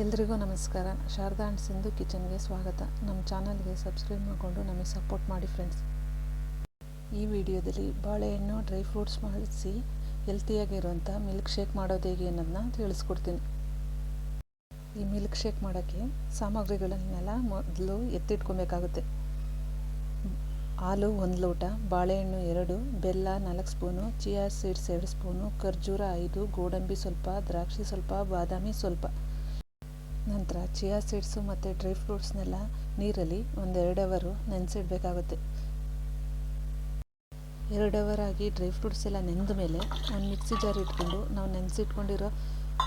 ಎಲ್ರಿಗೂ ನಮಸ್ಕಾರ. ಶಾರದಾ ಆ್ಯಂಡ್ ಸಿಂಧು ಕಿಚನ್ಗೆ ಸ್ವಾಗತ. ನಮ್ಮ ಚಾನಲ್ಗೆ ಸಬ್ಸ್ಕ್ರೈಬ್ ಮಾಡಿಕೊಂಡು ನಮಗೆ ಸಪೋರ್ಟ್ ಮಾಡಿ ಫ್ರೆಂಡ್ಸ್. ಈ ವಿಡಿಯೋದಲ್ಲಿ ಬಾಳೆಹಣ್ಣು ಡ್ರೈ ಫ್ರೂಟ್ಸ್ ಮಾಡಿಸಿ ಹೆಲ್ತಿಯಾಗಿರುವಂಥ ಮಿಲ್ಕ್ ಶೇಕ್ ಮಾಡೋದು ಹೇಗೆ ಅನ್ನೋದನ್ನ ತಿಳಿಸ್ಕೊಡ್ತೀನಿ. ಈ ಮಿಲ್ಕ್ ಶೇಕ್ ಮಾಡೋಕ್ಕೆ ಸಾಮಗ್ರಿಗಳನ್ನೆಲ್ಲ ಮೊದಲು ಎತ್ತಿಟ್ಕೊಬೇಕಾಗುತ್ತೆ. ಹಾಲು ಒಂದು ಲೋಟ, ಬಾಳೆಹಣ್ಣು ಎರಡು, ಬೆಲ್ಲ ನಾಲ್ಕು ಸ್ಪೂನು, ಚಿಯಾ ಸೀಡ್ಸ್ ಎರಡು ಸ್ಪೂನು, ಖರ್ಜೂರ ಐದು, ಗೋಡಂಬಿ ಸ್ವಲ್ಪ, ದ್ರಾಕ್ಷಿ ಸ್ವಲ್ಪ, ಬಾದಾಮಿ ಸ್ವಲ್ಪ. ನಂತರ ಚಿಯಾ ಸೀಡ್ಸು ಮತ್ತು ಡ್ರೈ ಫ್ರೂಟ್ಸ್ನೆಲ್ಲ ನೀರಲ್ಲಿ ಒಂದು ಎರಡು ಅವರು ನೆನೆಸಿಡಬೇಕಾಗುತ್ತೆ. ಎರಡು ಅವರ್ ಆಗಿ ಡ್ರೈ ಫ್ರೂಟ್ಸ್ ಎಲ್ಲ ನೆಂದ ಮೇಲೆ ಒಂದು ಮಿಕ್ಸಿ ಜಾರ್ ಇಟ್ಕೊಂಡು ನಾವು ನೆನೆಸಿಟ್ಕೊಂಡಿರೋ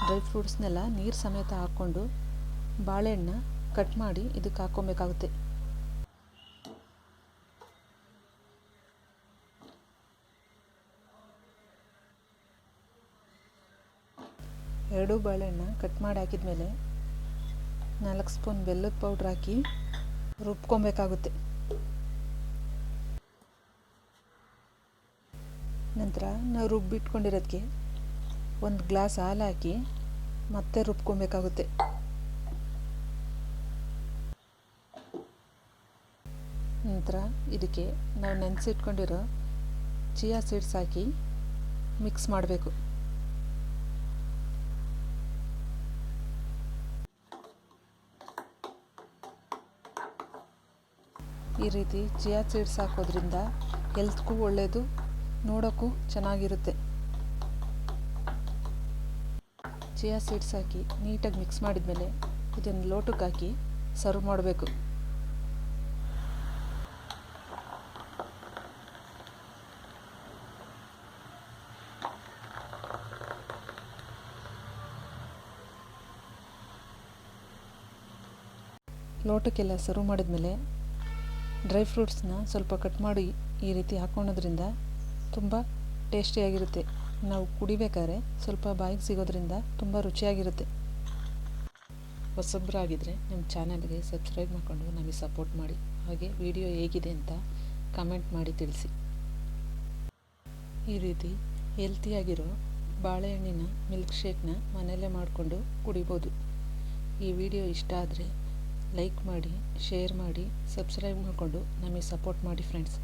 ಡ್ರೈ ಫ್ರೂಟ್ಸ್ನೆಲ್ಲ ನೀರು ಸಮೇತ ಹಾಕ್ಕೊಂಡು ಬಾಳೆಹಣ್ಣ ಕಟ್ ಮಾಡಿ ಇದಕ್ಕೆ ಹಾಕ್ಕೊಬೇಕಾಗುತ್ತೆ. ಎರಡೂ ಬಾಳೆಹಣ್ಣ ಕಟ್ ಮಾಡಿ ಹಾಕಿದ್ಮೇಲೆ ನಾಲ್ಕು ಸ್ಪೂನ್ ಬೆಲ್ಲದ ಪೌಡ್ರ್ ಹಾಕಿ ರುಬ್ಕೊಬೇಕಾಗುತ್ತೆ. ನಂತರ ನಾವು ರುಬ್ಬಿಟ್ಕೊಂಡಿರೋದಕ್ಕೆ ಒಂದು ಗ್ಲಾಸ್ ಹಾಲು ಹಾಕಿ ಮತ್ತೆ ರುಬ್ಕೊಬೇಕಾಗುತ್ತೆ. ನಂತರ ಇದಕ್ಕೆ ನಾವು ನೆನೆಸಿಟ್ಕೊಂಡಿರೋ ಚಿಯಾ ಸೀಡ್ಸ್ ಹಾಕಿ ಮಿಕ್ಸ್ ಮಾಡಬೇಕು. ಈ ರೀತಿ ಚಿಯಾ ಸೀಡ್ಸ್ ಹಾಕೋದ್ರಿಂದ ಹೆಲ್ತ್ಗೂ ಒಳ್ಳೆಯದು ನೋಡೋಕ್ಕೂ ಚೆನ್ನಾಗಿರುತ್ತೆ. ಚಿಯಾ ಸೀಡ್ಸ್ ಹಾಕಿ ನೀಟಾಗಿ ಮಿಕ್ಸ್ ಮಾಡಿದ್ಮೇಲೆ ಇದನ್ನು ಲೋಟಕ್ಕೆ ಹಾಕಿ ಸರ್ವ್ ಮಾಡಬೇಕು. ಲೋಟಕ್ಕೆಲ್ಲ ಸರ್ವ್ ಮಾಡಿದ್ಮೇಲೆ ಡ್ರೈ ಫ್ರೂಟ್ಸ್ನ ಸ್ವಲ್ಪ ಕಟ್ ಮಾಡಿ ಈ ರೀತಿ ಹಾಕ್ಕೊಳೋದ್ರಿಂದ ತುಂಬ ಟೇಸ್ಟಿಯಾಗಿರುತ್ತೆ. ನಾವು ಕುಡಿಬೇಕಾದ್ರೆ ಸ್ವಲ್ಪ ಬಾಯಿಗೆ ಸಿಗೋದ್ರಿಂದ ತುಂಬ ರುಚಿಯಾಗಿರುತ್ತೆ. ಹೊಸಬ್ರಾಗಿದ್ದರೆ ನಮ್ಮ ಚಾನಲ್ಗೆ ಸಬ್ಸ್ಕ್ರೈಬ್ ಮಾಡಿಕೊಂಡು ನಮಗೆ ಸಪೋರ್ಟ್ ಮಾಡಿ. ಹಾಗೆ ವಿಡಿಯೋ ಹೇಗಿದೆ ಅಂತ ಕಮೆಂಟ್ ಮಾಡಿ ತಿಳಿಸಿ. ಈ ರೀತಿ ಹೆಲ್ತಿಯಾಗಿರೋ ಬಾಳೆಹಣ್ಣಿನ ಮಿಲ್ಕ್ ಶೇಕ್ನ ಮನೆಯಲ್ಲೇ ಮಾಡಿಕೊಂಡು ಕುಡಿಬೋದು. ಈ ವಿಡಿಯೋ ಇಷ್ಟ ಆದರೆ ಲೈಕ್ ಮಾಡಿ ಶೇರ್ ಮಾಡಿ ಸಬ್ಸ್ಕ್ರೈಬ್ ಮಾಡಿಕೊಂಡು ನಮಗೆ ಸಪೋರ್ಟ್ ಮಾಡಿ ಫ್ರೆಂಡ್ಸ್